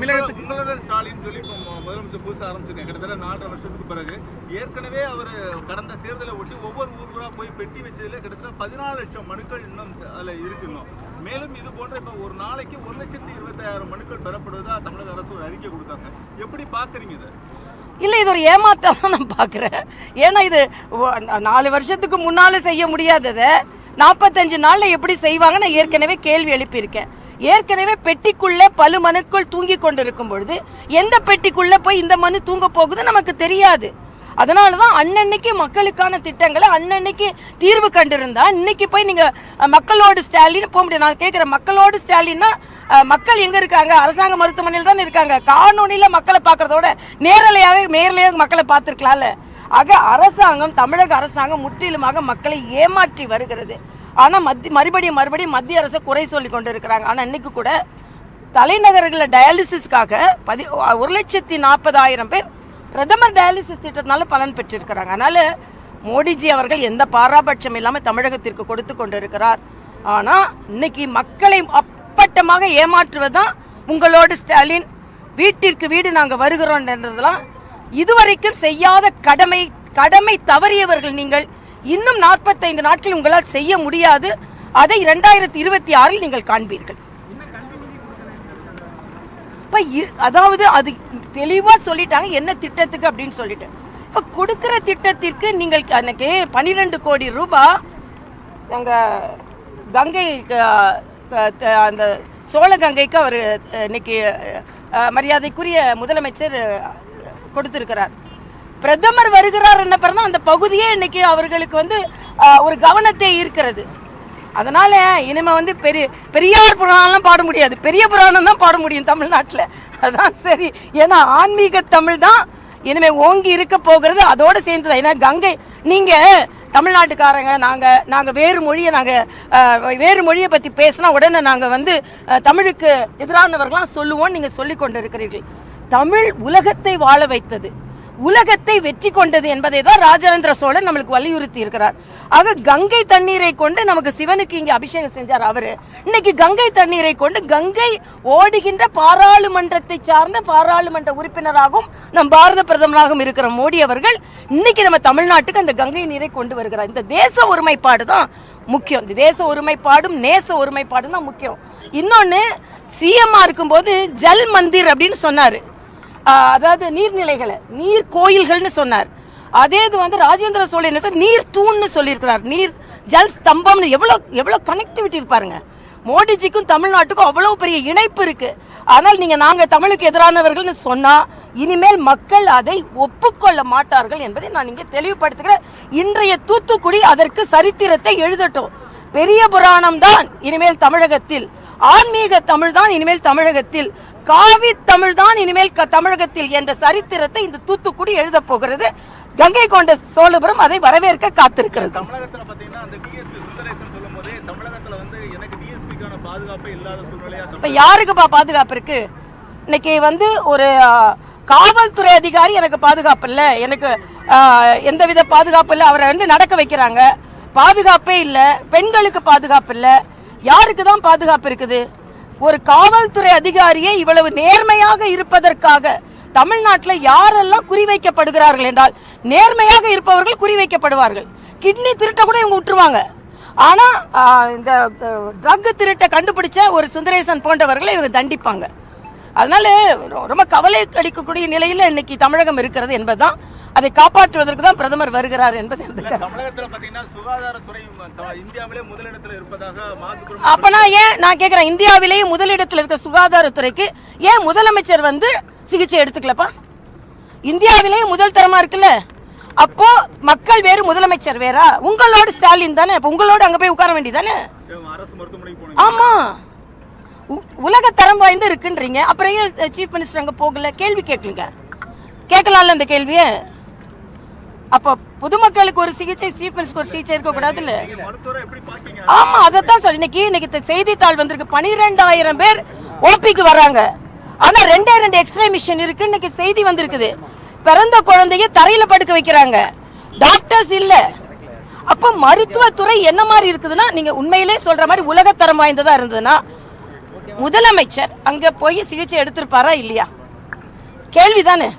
தமிழகத்துக்கு. உங்களோட ஸ்டாலின் சொல்லி இப்போ முதலமைச்சர் புதுசா ஆரம்பிச்சிருக்கேன் கிட்டத்தட்ட நாலரை வருஷத்துக்கு பிறகு ஏற்கனவே அவர் கடந்த தேர்தலை ஒட்டி ஒவ்வொரு ஊர்களா போய் பெட்டி வச்சதுல கிட்டத்தட்ட பதினாலு லட்சம் மனுக்கள் இன்னும் அதுல இருக்கு இன்னும். மேலும் இது போன்ற இப்ப ஒரு நாளைக்கு ஒரு லட்சத்தி இருபத்தாயிரம் மனுக்கள் பெறப்படுவதா தமிழக அரசு ஒரு அறிக்கை கொடுத்தாங்க. எப்படி பாக்குறீங்க இதை? இல்லை இது ஒரு ஏமாத்தான் தான் நான் பார்க்குறேன் ஏன்னா இது நாலு வருஷத்துக்கு முன்னால் செய்ய முடியாததை நாற்பத்தஞ்சு நாளில் எப்படி செய்வாங்க நான் ஏற்கனவே கேள்வி எழுப்பியிருக்கேன். ஏற்கனவே பெட்டிக்குள்ளே பல மனுக்கள் தூங்கி கொண்டிருக்கும் பொழுது எந்த பெட்டிக்குள்ளே போய் இந்த மனு தூங்க போகுது நமக்கு தெரியாது. அதனால தான் அன்னன்னைக்கு மக்களுக்கான திட்டங்களை அன்னன்னைக்கு தீர்வு கண்டிருந்தா இன்னைக்கு போய் நீங்க மக்களோடு ஸ்டாலின் போக முடியாது. நான் கேட்குறேன் மக்களோடு ஸ்டாலின்னா மக்கள் எங்க இருக்காங்க? அரசாங்க மருத்துவமனையில் தான் இருக்காங்க. காணொலியில மக்களை பார்க்கறதோட நேரலையாவே நேரலையாக மக்களை பார்த்துருக்கலாம்ல. ஆக அரசாங்கம் தமிழக அரசாங்கம் முற்றிலுமாக மக்களை ஏமாற்றி வருகிறது. ஆனால் மத்தி மறுபடியும் மறுபடியும் மத்திய அரசு குறை சொல்லி கொண்டு இருக்கிறாங்க ஆனால் இன்னைக்கு கூட தலைநகர்களில் டயாலிசிஸ்க்காக பதி ஒரு லட்சத்தி நாற்பதாயிரம் பேர் பிரதமர் டயாலிசிஸ் திட்டத்தினால பலன் பெற்றிருக்கிறாங்க. அதனால மோடிஜி அவர்கள் எந்த பாராபட்சம் இல்லாமல் தமிழகத்திற்கு கொடுத்து கொண்டிருக்கிறார். ஆனால் இன்னைக்கு மக்களை அப்பட்டமாக ஏமாற்றுவதுதான் உங்களோடு ஸ்டாலின். வீட்டிற்கு வீடு நாங்கள் வருகிறோம் என்றதெல்லாம் இதுவரைக்கும் செய்யாத கடமை கடமை தவறியவர்கள் நீங்கள். இன்னும் நாற்பத்தைந்து நாட்கள் உங்களால் செய்ய முடியாது. அதை இரண்டாயிரத்தி இருபத்தி ஆறில் நீங்கள் காண்பீர்கள். இப்ப இ- அதாவது அது தெளிவா சொல்லிட்டாங்க என்ன திட்டத்துக்கு அப்படின்னு சொல்லிட்டு. இப்ப கொடுக்கிற திட்டத்திற்கு நீங்கள் அன்னைக்கு பன்னிரெண்டு கோடி ரூபாய் எங்க கங்கை அந்த சோழ கங்கைக்கு அவர் இன்னைக்கு மரியாதைக்குரிய முதலமைச்சர் கொடுத்துருக்கிறார் கொடுத்திருக்கிறார். பிரதமர் வருகிறார் என்ன பிறந்தா அந்த பகுதியே இன்னைக்கு அவர்களுக்கு வந்து ஒரு கவனத்தை ஈர்க்கிறது. அதனால இனிமே வந்து பெரிய பெரியார் புராணம்லாம் பாட முடியாது. பெரிய புராணம் தான் பாட முடியும் தமிழ்நாட்டில். அதான் சரி. ஏன்னா ஆன்மீக தமிழ் தான் இனிமே ஓங்கி இருக்க போகிறது. அதோட சேர்ந்து தான் ஏன்னா கங்கை நீங்க தமிழ்நாட்டுக்காரங்க நாங்கள் நாங்கள் வேறு மொழியை நாங்கள் வேறு மொழியை பற்றி பேசினா உடனே நாங்கள் வந்து தமிழுக்கு எதிரானவர்களாம் சொல்லுவோம் நீங்கள் சொல்லி கொண்டு இருக்கிறீர்கள் தமிழ் உலகத்தை வாழ வைத்தது. உலகத்தை வெற்றி கொண்டது என்பதை தான் ராஜேந்திர சோழன் நம்மளுக்கு வலியுறுத்தி இருக்கிறார். ஆக கங்கை தண்ணீரை கொண்டு நமக்கு சிவனுக்கு இங்கே அபிஷேகம் செஞ்சார் அவரு. இன்னைக்கு கங்கை தண்ணீரை கொண்டு கங்கை ஓடுகின்ற பாராளுமன்றத்தை சார்ந்த பாராளுமன்ற உறுப்பினராகவும் நம் பாரத பிரதமராகவும் இருக்கிற மோடி அவர்கள் இன்னைக்கு நம்ம தமிழ்நாட்டுக்கு அந்த கங்கை நீரை கொண்டு வருகிறார். இந்த தேச ஒருமைப்பாடு தான் முக்கியம். இந்த தேச ஒருமைப்பாடும் நேச ஒருமைப்பாடும் தான் முக்கியம். இன்னொன்னு சிஎம்மா இருக்கும்போது ஜல் மந்திர் அப்படின்னு சொன்னாரு. அதாவது நீர்நிலைகளை நீர் கோயில்கள்னு சொன்னார். அதே இது வந்து ராஜேந்திர சோழன் சொன்னார்? நீர் தூண்னு சொல்லியிருக்கிறார். நீர் ஜல் ஸ்தம்பம்னு எவ்வளோ எவ்வளோ கனெக்டிவிட்டி இருப்பாருங்க மோடிஜிக்கும் தமிழ்நாட்டுக்கும் அவ்வளோ பெரிய இணைப்பு இருக்கு. ஆனால் நீங்க நாங்க தமிழுக்கு எதிரானவர்கள்னு சொன்னா இனிமேல் மக்கள் அதை ஒப்புக்கொள்ள மாட்டார்கள் என்பதை நான் இங்கே தெளிவுபடுத்துகிறேன். இன்றைய தூத்துக்குடி அதற்கு சரித்திரத்தை எழுதட்டும். பெரிய புராணம் தான் இனிமேல் தமிழகத்தில். ஆன்மீக தமிழ் தான் இனிமேல் தமிழகத்தில். காவி தமிழ் தான் இனிமேல் தமிழகத்தில் என்ற சரித்திரத்தை இந்த தூத்துக்குடி எழுத போகிறது. கங்கை கொண்ட சோழபுரம் அதை வரவேற்க காத்திருக்கிறது. தமிழகத்துல பாத்தீங்கன்னா அந்த டிஎஸ்பி சுந்தரேசன் சொல்லும் போதே தமிழகத்துல வந்து எனக்கு டிஎஸ்பிக்கான பாதுகாப்பே இல்லாத சூழ்நிலையா இப்ப யாருக்குப்பா பாதுகாப்பு இருக்கு? இன்னைக்கு வந்து ஒரு காவல்துறை அதிகாரி எனக்கு பாதுகாப்பு இல்ல. எனக்கு எந்தவித பாதுகாப்பு இல்ல. அவரை வந்து நடக்க வைக்கிறாங்க. பாதுகாப்பே இல்ல. பெண்களுக்கு பாதுகாப்பு இல்ல. யாருக்கு தான் பாதுகாப்பு இருக்குது? ஒரு காவல்துறை அதிகாரியே இவ்வளவு நேர்மையாக இருப்பதற்காக தமிழ்நாட்டில் யாரெல்லாம் குறிவைக்கப்படுகிறார்கள் என்றால் நேர்மையாக இருப்பவர்கள் குறிவைக்கப்படுவார்கள். கிட்னி திருட்ட கூட இவங்க விட்டுருவாங்க. ஆனால் இந்த ட்ரக் திருட்டை கண்டுபிடிச்ச ஒரு சுந்தரேசன் போன்றவர்களை இவங்க தண்டிப்பாங்க. அதனால ரொம்ப கவலை அளிக்கக்கூடிய நிலையில இன்னைக்கு தமிழகம் இருக்கிறது என்பதுதான். அதை காப்பாற்றுவதற்கு தான் பிரதமர் வருகிறார் என்பது அப்பனா ஏன் நான் கேக்குறேன் இந்தியாவிலேயே முதலிடத்தில் இருக்க சுகாதாரத்துறைக்கு ஏன் முதலமைச்சர் வந்து சிகிச்சை எடுத்துக்கலப்பா? இந்தியாவிலேயே முதல் தரமா இருக்குல்ல? அப்போ மக்கள் வேறு முதலமைச்சர் வேறா? உங்களோட ஸ்டாலின் தானே உங்களோட அங்க போய் உட்கார வேண்டியதானே ஆமா. உலக தரம் வாய்ந்து இருக்குன்றீங்க. அப்புறம் ஏன் சீஃப் மினிஸ்டர் அங்கே போகல? கேள்வி கேட்கலங்க. கேட்கலாம்ல அந்த கேள்வியை? அப்போ பொதுமக்களுக்கு ஒரு சிகிச்சை சீஃப் மினிஸ்டருக்கு ஒரு சிகிச்சை இருக்க கூடாதுல்ல நீங்க அதை தான் சொல்லி இன்னைக்கு இன்னைக்கு இந்த செய்தித்தாள் வந்திருக்கு. பனிரெண்டாயிரம் பேர் ஓபிக்கு வராங்க. ஆனா ரெண்டே ரெண்டு எக்ஸ்ரே மிஷின் இருக்கு. இன்னைக்கு செய்தி வந்திருக்குது. பிறந்த குழந்தைய தரையில படுக்க வைக்கிறாங்க. டாக்டர்ஸ் இல்ல. அப்ப மருத்துவத்துறை என்ன மாதிரி இருக்குதுன்னா நீங்க உண்மையிலே சொல்ற மாதிரி உலகத்தரம் வாய்ந்ததா இருந்ததுன்னா முதலமைச்சர் அங்க போய் சிகிச்சை எடுத்திருப்பாரா இல்லையா? கேள்விதானே.